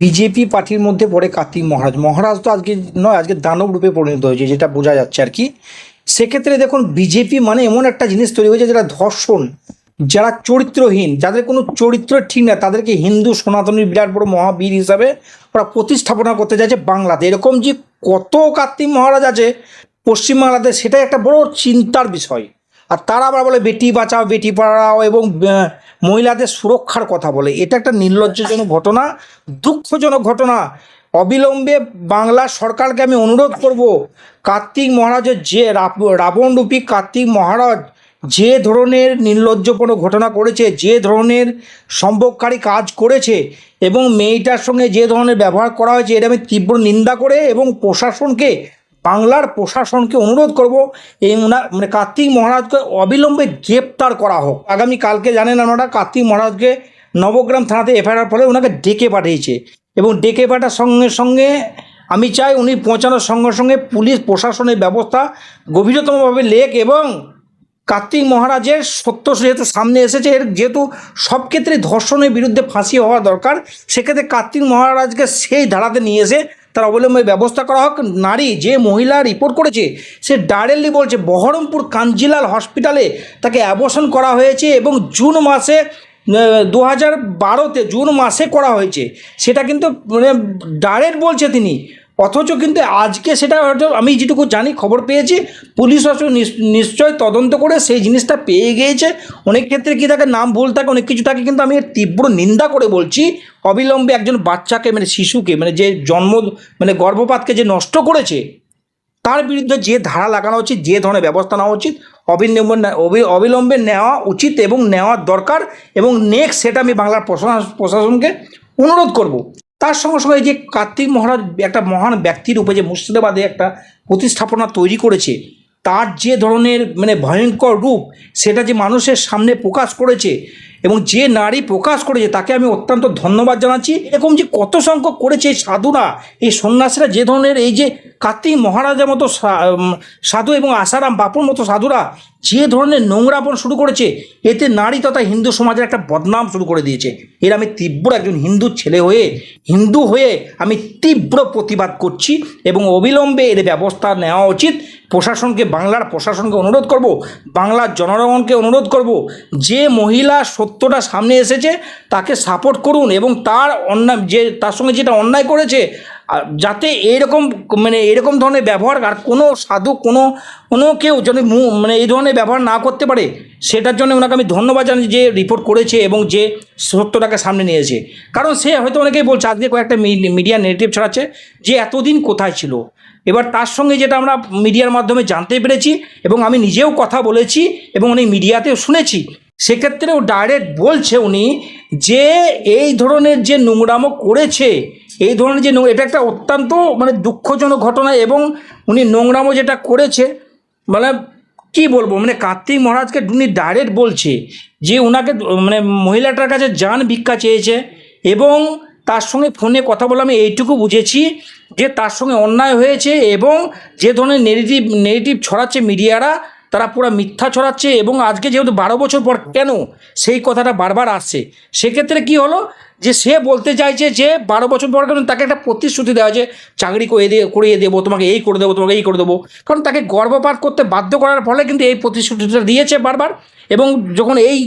BJP পার্টির মধ্যে পড়ে কার্তিক মহারাজ। মহারাজ তো আজকে নয়, আজকে দানব রূপে পরিণত হয়েছে, যেটা বোঝা যাচ্ছে আর কি। সেক্ষেত্রে দেখুন, বিজেপি মানে এমন একটা জিনিস তৈরি হয়েছে যেটা ধর্ষণ, যারা চরিত্রহীন, যাদের কোনো চরিত্র ঠিক না, তাদেরকে হিন্দু সনাতনীর বিরাট বড় মহাবীর হিসাবে ওরা প্রতিস্থাপনা করতে চাইছে বাংলাতে। এরকম যে কত কার্তিক মহারাজ আছে পশ্চিমবাংলাতে সেটাই একটা বড় চিন্তার বিষয়। আর তারা আবার বলে, বেটি বাঁচাও, বেটি পড়াও এবং মহিলাদের সুরক্ষার কথা বলে। এটা একটা নির্লজ্জজনক ঘটনা, দুঃখজনক ঘটনা। অবিলম্বে বাংলা সরকারকে আমি অনুরোধ করব, কার্তিক মহারাজের যে রাব- রাবণরূপী কার্তিক মহারাজ যে ধরনের নির্লজ্জপূর্ণ ঘটনা করেছে, যে ধরনের সম্ভবকারী কাজ করেছে এবং মেয়েটার সঙ্গে যে ধরনের ব্যবহার করা হয়েছে, এটা আমি তীব্র নিন্দা করে এবং প্রশাসনকে বাংলার প্রশাসনকে অনুরোধ করব এই মানে কার্তিক মহারাজকে অবিলম্বে গ্রেপ্তার করা হোক। আগামী কালকে জানেন আপনারা, কার্তিক মহারাজকে নবগ্রাম থানাতে এফআইআর ফলে ওনাকে ডেকে পাঠিয়েছে। এবং ডেকে পাঠার সঙ্গে সঙ্গে আমি চাই উনি পৌঁছানোর সঙ্গে সঙ্গে পুলিশ প্রশাসনের ব্যবস্থা গভীরতমভাবে লেক এবং কার্তিক মহারাজের সত্য যেহেতু সামনে এসেছে, এর যেহেতু সব ক্ষেত্রে ধর্ষণের বিরুদ্ধে ফাঁসি হওয়া দরকার, সেক্ষেত্রে কার্তিক মহারাজকে সেই ধারাতে নিয়ে এসে তার অবলম্বনে ব্যবস্থা করা হোক। নারী যে মহিলা রিপোর্ট করেছে, সে ডাইরেক্টলি বলছে, বহরমপুর কাঞ্জিলাল হসপিটালে তাকে অ্যাবর্শন করা হয়েছে এবং জুন মাসে দু হাজার বারোতে জুন মাসে করা হয়েছে। সেটা কিন্তু মানে ডাইরেক্ট বলছে তিনি। অথচ কিন্তু আজকে সেটা আমি যেটুকু জানি, খবর পেয়েছি, পুলিশ নিশ্চয় তদন্ত করে সেই জিনিসটা পেয়ে গিয়েছে। অনেক ক্ষেত্রে কি থাকে নাম ভুল থাকে, অনেক কিছু থাকে, কিন্তু আমি তীব্র নিন্দা করে বলছি, অবিলম্বে একজন বাচ্চাকে মানে শিশুকে মানে যে জন্ম মানে গর্ভপাতকে যে নষ্ট করেছে, তার বিরুদ্ধে যে ধারা লাগানো উচিত, যে ধরনের ব্যবস্থা নেওয়া উচিত অবিলম্বন অবি- অবিলম্বে নেওয়া উচিত এবং নেওয়ার দরকার এবং নেক্সট সেটা আমি বাংলার প্রশাসন প্রশাসনকে অনুরোধ করব। তার সঙ্গে সঙ্গে যে কার্তিক মহারাজ একটা মহান ব্যক্তির উপরে যে মুর্শিদাবাদে একটা প্রতিস্থাপনা তৈরি করেছে, তার যে ধরনের মানে ভয়ঙ্কর রূপ, সেটা যে মানুষের সামনে প্রকাশ করেছে এবং যে নারী প্রকাশ করেছে তাকে আমি অত্যন্ত ধন্যবাদ জানাচ্ছি। এরকম যে কত সংখ্যক করেছে এই সাধুরা, এই সন্ন্যাসীরা, যে ধরনের এই যে কার্তিক মহারাজের মতো সাধু এবং আসারাম বাপুর মতো সাধুরা, যে ধরনের নোংরাপন শুরু করেছে, এতে নারী তথা হিন্দু সমাজের একটা বদনাম শুরু করে দিয়েছে। এর আমি তীব্র একজন হিন্দু ছেলে হয়ে, হিন্দু হয়ে আমি তীব্র প্রতিবাদ করছি এবং অবিলম্বে এর ব্যবস্থা নেওয়া উচিত। প্রশাসনকে, বাংলার প্রশাসনকে অনুরোধ করব, বাংলার জনগণকে অনুরোধ করব, যে মহিলা সত্যটা সামনে এসেছে, তাকে সাপোর্ট করুন এবং তার অন্যায়, যে, তার সঙ্গে যেটা অন্যায় করেছে যাতে এইরকম মানে এরকম ধরনের ব্যবহার, আর কোনো সাধু, কোনো কোনো কেউ যেন মানে এই ধরনের ব্যবহার না করতে পারে, সেটার জন্য ওনাকে আমি ধন্যবাদ জানাই যে রিপোর্ট করেছে এবং যে সত্যটাকে সামনে নিয়েছে। কারণ সে হয়তো অনেকেই বলছে, আজকে কয়েকটা মিডিয়া নেগেটিভ ছড়াচ্ছে যে এতদিন কোথায় ছিল? এবার তার সঙ্গে যেটা আমরা মিডিয়ার মাধ্যমে জানতে পেরেছি এবং আমি নিজেও কথা বলেছি এবং উনি মিডিয়াতেও শুনেছি সেক্ষেত্রেও ডাইরেক্ট বলছে উনি যে এই ধরনের যে নোংরামো করেছে, এই ধরনের যে এটা একটা অত্যন্ত মানে দুঃখজনক ঘটনা এবং উনি নোংরামো যেটা করেছে মানে কি বলব? মানে কার্তিক মহারাজকে উনি ডাইরেক্ট বলছে যে ওনাকে মানে মহিলাটার কাছে যান, ভিক্ষা চেয়েছে এবং তার সঙ্গে ফোনে কথা বলে আমি এইটুকু বুঝেছি যে তার সঙ্গে অন্যায় হয়েছে এবং যে ধরনের নেগেটিভ নেগেটিভ ছড়াচ্ছে মিডিয়ারা তারা পুরো মিথ্যা ছড়াচ্ছে এবং আজকে যেহেতু বারো বছর পর কেন সেই কথাটা বারবার আসছে। সেক্ষেত্রে কি হলো? যে সে বলতে চাইছে যে বারো বছর পর কেন তাকে একটা প্রতিশ্রুতি দেওয়া যে চাকরি করে দিয়ে করিয়ে দেবো, তোমাকে এই করে দেবো, তোমাকে এই করে দেবো। কারণ তাকে গর্ভপাত করতে বাধ্য করার ফলে কিন্তু এই প্রতিশ্রুতিটা দিয়েছে বারবার এবং যখন এই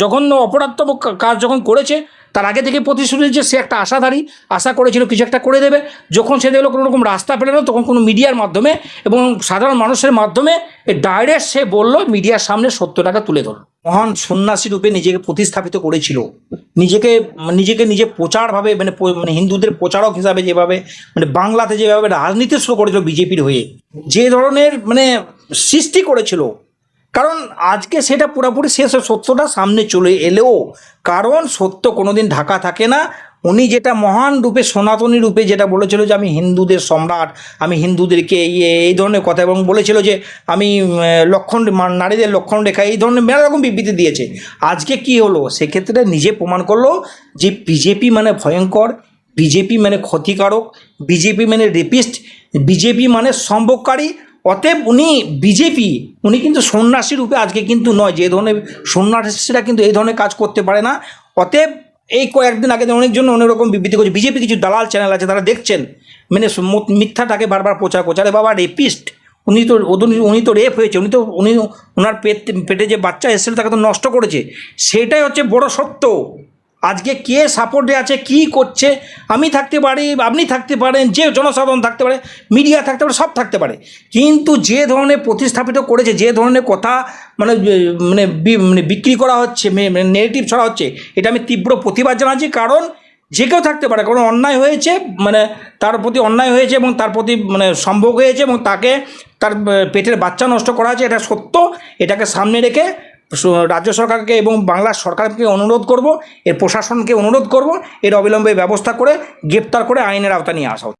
জঘন্য অপরাধতম কাজ যখন করেছে তার আগে থেকে প্রতিশ্রুতি দিয়েছে, সে একটা আশাধারী, আশা করেছিল কিছু একটা করে দেবে। যখন সে দেখল কোনো রকম রাস্তা পেল না তখন কোনো মিডিয়ার মাধ্যমে এবং সাধারণ মানুষের মাধ্যমে ডাইরেক্ট সে বলল, মিডিয়ার সামনে সত্যটাকে তুলে ধরল। মহান সন্ন্যাসী রূপে নিজেকে প্রতিস্থাপিত করেছিল। নিজেকে নিজেকে নিজে প্রচারভাবে মানে মানে হিন্দুদের প্রচারক হিসাবে যেভাবে মানে বাংলাতে যেভাবে রাজনীতি শুরু করেছিল বিজেপির হয়ে, যে ধরনের মানে সৃষ্টি করেছিল কারণ আজকে সেটা পুরোপুরি শেষ সত্যটা সামনে চলে এলেও। কারণ সত্য কোনোদিন ঢাকা থাকে না। উনি যেটা মহান রূপে, সনাতনী রূপে যেটা বলেছিল যে, আমি হিন্দুদের সম্রাট, আমি হিন্দুদেরকে এই এই ধরনের কথা এবং বলেছিল যে, আমি লক্ষণ নারীদের লক্ষণ রেখা, এই ধরনের মেলা রকম বিবৃতি দিয়েছে। আজকে কি হলো? সেক্ষেত্রে নিজে প্রমাণ করল যে, বিজেপি মানে ভয়ঙ্কর, বিজেপি মানে ক্ষতিকারক, বিজেপি মানে রেপিস্ট বিজেপি মানে সম্ভবকারী অতএব উনি বিজেপি, উনি কিন্তু সন্ন্যাসী রূপে আজকে কিন্তু নয়, যে ধরনের সন্ন্যাসীরা কিন্তু এই ধরনের কাজ করতে পারে না। অতএব এই কয়েকদিন আগে অনেকজন অনেক রকম বিবৃতি করছে। বিজেপি কিছু দালাল চ্যানেল আছে, তারা দেখছেন। মানে মিথ্যাটাকে বারবার প্রচার করছে। আরে বাবা রেপিস্ট উনি তো উনি তো রেপ হয়েছে। উনি তো, উনি ওনার পেট পেটে যে বাচ্চা এসেছিল, তাকে তো নষ্ট করেছে। সেটাই হচ্ছে বড় সত্য। আজকে কে সাপোর্টে আছে, কি করছে, আমি থাকতে পারি, আপনি থাকতে পারেন, যে জনসাধারণ থাকতে পারে মিডিয়া থাকতে পারে, সব থাকতে পারে। কিন্তু যে ধরনের প্রতিস্থাপিত করেছে, যে ধরনের কথা মানে মানে মানে বিক্রি করা হচ্ছে নেগেটিভ ছড়া হচ্ছে, এটা আমি তীব্র প্রতিবাদ জানাচ্ছি। কারণ যে কেউ থাকতে পারে কোনো অন্যায় হয়েছে মানে তার প্রতি অন্যায় হয়েছে এবং তার প্রতি মানে সম্ভব হয়েছে এবং তাকে তার পেটের বাচ্চা নষ্ট করা হয়েছে, এটা সত্য, এটাকে সামনে রেখে রাজ্য সরকারকে এবং বাংলা সরকারকে অনুরোধ করব, এর প্রশাসনকে অনুরোধ করব, এর অবিলম্বে ব্যবস্থা করে, গ্রেপ্তার করে আইনের আওতা নিয়ে আসা।